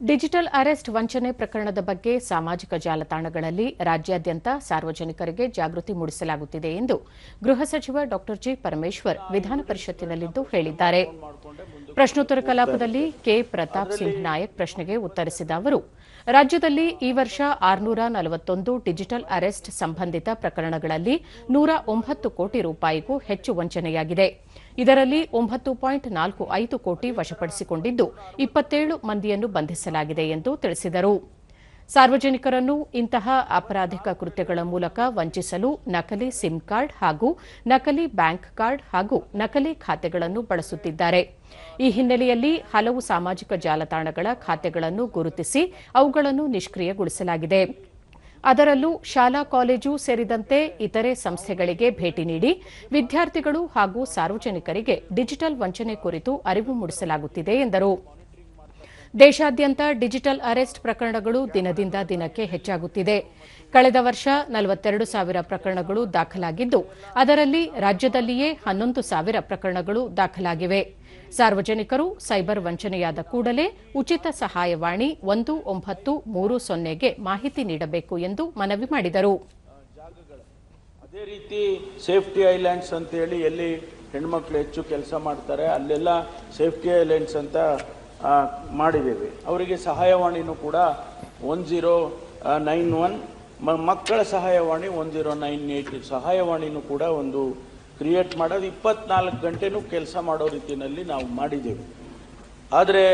Digital arrest ವಂಚನೆ ಪ್ರಕರಣದ ಬಗ್ಗೆ ಸಾಮಾಜಿಕ ಜಾಲತಾಣಗಳಲ್ಲಿ ರಾಜ್ಯಾದ್ಯಂತ ಸಾರ್ವಜನಿಕರಿಗೆ ಜಾಗೃತಿ ಮೂಡಿಸಲಾಗುತ್ತಿದೆ ಎಂದು ಗೃಹ ಸಚಿವ ಡಾ ಜಿ ಪರಮೇಶ್ವರ್ ವಿಧಾನ ಪರಿಷತ್ತಿನಲ್ಲಿಂದು ಹೇಳಿದ್ದಾರೆ. ಪ್ರಶ್ನೋತ್ತರ ಕಲಾಪದಲ್ಲಿ ಕೆ ಪ್ರತಾಪ್ ಸಿಂಗ್ ನಾಯಕ್ ಪ್ರಶ್ನೆಗೆ ಉತ್ತರಿಸಿದ ಅವರು, ರಾಜ್ಯದಲ್ಲಿ ಈ ವರ್ಷ ಆರುನೂರ ನಲವತ್ತೊಂದು ಡಿಜಿಟಲ್ ಅರೆಸ್ಟ್ ಸಂಬಂಧಿತ ಪ್ರಕರಣಗಳಲ್ಲಿ ನೂರ ಒಂಬತ್ತು ಕೋಟಿ ರೂಪಾಯಿಗೂ ಹೆಚ್ಚು ವಂಚನೆಯಾಗಿದೆ. ಇದರಲ್ಲಿ ಒಂಬತ್ತು ಪಾಯಿಂಟ್ ನಾಲ್ಕು ಐದು ಕೋಟಿ ವಶಪಡಿಸಿಕೊಂಡಿದ್ದು ಇಪ್ಪತ್ತೇಳು ಮಂದಿಯನ್ನು ಬಂಧಿಸಲಾಗಿದೆ ಎಂದು ತಿಳಿಸಿದರು. ಸಾರ್ವಜನಿಕರನ್ನು ಇಂತಹ ಅಪರಾಧಿಕ ಕೃತ್ಯಗಳ ಮೂಲಕ ವಂಚಿಸಲು ನಕಲಿ ಸಿಮ್ ಕಾರ್ಡ್ ಹಾಗೂ ನಕಲಿ ಬ್ಯಾಂಕ್ ಕಾರ್ಡ್ ಹಾಗೂ ನಕಲಿ ಖಾತೆಗಳನ್ನು ಬಳಸುತ್ತಿದ್ದಾರೆ. ಈ ಹಿನ್ನೆಲೆಯಲ್ಲಿ ಹಲವು ಸಾಮಾಜಿಕ ಜಾಲತಾಣಗಳ ಖಾತೆಗಳನ್ನು ಗುರುತಿಸಿ ಅವುಗಳನ್ನು ನಿಷ್ಕ್ರಿಯಗೊಳಿಸಲಾಗಿದೆ. ಅದರಲ್ಲೂ ಶಾಲಾ ಕಾಲೇಜು ಸೇರಿದಂತೆ ಇತರೆ ಸಂಸ್ಥೆಗಳಿಗೆ ಭೇಟಿ ನೀಡಿ ವಿದ್ಯಾರ್ಥಿಗಳು ಹಾಗೂ ಸಾರ್ವಜನಿಕರಿಗೆ ಡಿಜಿಟಲ್ ವಂಚನೆ ಕುರಿತು ಅರಿವು ಮೂಡಿಸಲಾಗುತ್ತಿದೆ ಎಂದರು. ದೇಶಾದ್ಯಂತ ಡಿಜಿಟಲ್ ಅರೆಸ್ಟ್ ಪ್ರಕರಣಗಳು ದಿನದಿಂದ ದಿನಕ್ಕೆ ಹೆಚ್ಚಾಗುತ್ತಿದೆ. ಕಳೆದ ವರ್ಷ ನಲವತ್ತೆರಡು ಸಾವಿರ ಪ್ರಕರಣಗಳು ದಾಖಲಾಗಿದ್ದು, ಅದರಲ್ಲಿ ರಾಜ್ಯದಲ್ಲಿಯೇ ಹನ್ನೊಂದು ಸಾವಿರ ಪ್ರಕರಣಗಳು ದಾಖಲಾಗಿವೆ. ಸಾರ್ವಜನಿಕರು ಸೈಬರ್ ವಂಚನೆಯಾದ ಕೂಡಲೇ ಉಚಿತ ಸಹಾಯವಾಣಿ ಒಂದು ಒಂಬತ್ತು ಮೂರು ಸೊನ್ನೆಗೆ ಮಾಹಿತಿ ನೀಡಬೇಕು ಎಂದು ಮನವಿ ಮಾಡಿದರು. ಅದೇ ರೀತಿ ಸೇಫ್ಟಿ ಐಲ್ಯಾಂಡ್ಸ್ ಅಂತೇಳಿ ಎಲ್ಲಿ ಹೆಣ್ಮಕ್ಳು ಹೆಚ್ಚು ಕೆಲಸ ಮಾಡ್ತಾರೆ, ಅಲ್ಲೆಲ್ಲ ಸೇಫ್ಟಿ ಐಲ್ಯಾಂಡ್ಸ್ ಅಂತ ಮಾಡಿದ್ದೇವೆ. ಅವರಿಗೆ ಸಹಾಯವಾಣಿನೂ ಕೂಡ ಒನ್ ಜೀರೋ ನೈನ್ ಒನ್ ಮಕ್ಕಳ ಸಹಾಯವಾಣಿ ಒನ್ ಜೀರೋ ನೈನ್ ಏಯ್ಟ್ ಸಹಾಯವಾಣಿನೂ ಕೂಡ ಒಂದು ಕ್ರಿಯೇಟ್ ಮಾಡೋದು. ಇಪ್ಪತ್ನಾಲ್ಕು ಗಂಟೆನೂ ಕೆಲಸ ಮಾಡೋ ರೀತಿಯಲ್ಲಿ ನಾವು ಮಾಡಿದ್ದೇವೆ. ಆದರೆ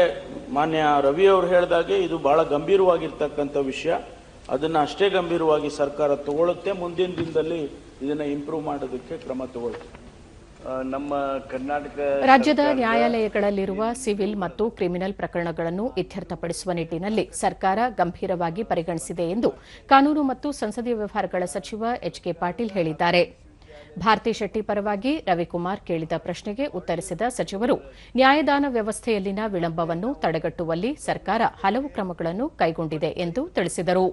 ಮಾನ್ಯ ರವಿ ಅವರು ಹೇಳಿದಾಗೆ ಇದು ಬಹಳ ಗಂಭೀರವಾಗಿರ್ತಕ್ಕಂಥ ವಿಷಯ. ಅದನ್ನು ಅಷ್ಟೇ ಗಂಭೀರವಾಗಿ ಸರ್ಕಾರ ತಗೊಳ್ಳುತ್ತೆ ಮುಂದಿನ ದಿನದಲ್ಲಿ ಇದನ್ನು ಇಂಪ್ರೂವ್ ಮಾಡೋದಕ್ಕೆ ಕ್ರಮ ತಗೊಳ್ಳುತ್ತೆ. ನಮ್ಮ ಕರ್ನಾಟಕ ರಾಜ್ಯದ ನ್ಯಾಯಾಲಯಗಳಲ್ಲಿರುವ ಸಿವಿಲ್ ಮತ್ತು ಕ್ರಿಮಿನಲ್ ಪ್ರಕರಣಗಳನ್ನು ಇತ್ಯರ್ಥಪಡಿಸುವ ನಿಟ್ಟಿನಲ್ಲಿ ಸರ್ಕಾರ ಗಂಭೀರವಾಗಿ ಪರಿಗಣಿಸಿದೆ ಎಂದು ಕಾನೂನು ಮತ್ತು ಸಂಸದೀಯ ವ್ಯವಹಾರಗಳ ಸಚಿವ ಎಚ್ ಕೆ ಪಾಟೀಲ್ ಹೇಳಿದ್ದಾರೆ. ಭಾರತಿ ಶೆಟ್ಟಿ ಪರವಾಗಿ ರವಿಕುಮಾರ್ ಕೇಳಿದ ಪ್ರಶ್ನೆಗೆ ಉತ್ತರಿಸಿದ ಸಚಿವರು ನ್ಯಾಯದಾನ ವ್ಯವಸ್ಥೆಯಲ್ಲಿನ ವಿಳಂಬವನ್ನು ತಡೆಗಟ್ಟುವಲ್ಲಿ ಸರ್ಕಾರ ಹಲವು ಕ್ರಮಗಳನ್ನು ಕೈಗೊಂಡಿದೆ ಎಂದು ತಿಳಿಸಿದರು.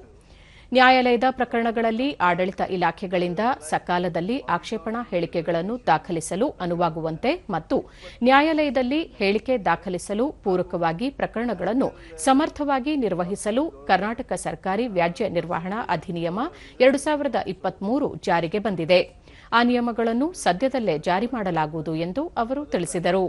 ನ್ಯಾಯಾಲಯದ ಪ್ರಕರಣಗಳಲ್ಲಿ ಆಡಳಿತ ಇಲಾಖೆಗಳಿಂದ ಸಕಾಲದಲ್ಲಿ ಆಕ್ಷೇಪಣಾ ಹೇಳಿಕೆಗಳನ್ನು ದಾಖಲಿಸಲು ಅನುವಾಗುವಂತೆ ಮತ್ತು ನ್ಯಾಯಾಲಯದಲ್ಲಿ ಹೇಳಿಕೆ ದಾಖಲಿಸಲು ಪೂರಕವಾಗಿ ಪ್ರಕರಣಗಳನ್ನು ಸಮರ್ಥವಾಗಿ ನಿರ್ವಹಿಸಲು ಕರ್ನಾಟಕ ಸರ್ಕಾರಿ ವ್ಯಾಜ್ಯ ನಿರ್ವಹಣಾ ಅಧಿನಿಯಮ ಎರಡು ಸಾವಿರದ ಇಪ್ಪತ್ಮೂರು ಜಾರಿಗೆ ಬಂದಿದೆ. ಆ ನಿಯಮಗಳನ್ನು ಸದ್ಯದಲ್ಲೇ ಜಾರಿ ಮಾಡಲಾಗುವುದು ಎಂದು ಅವರು ತಿಳಿಸಿದರು.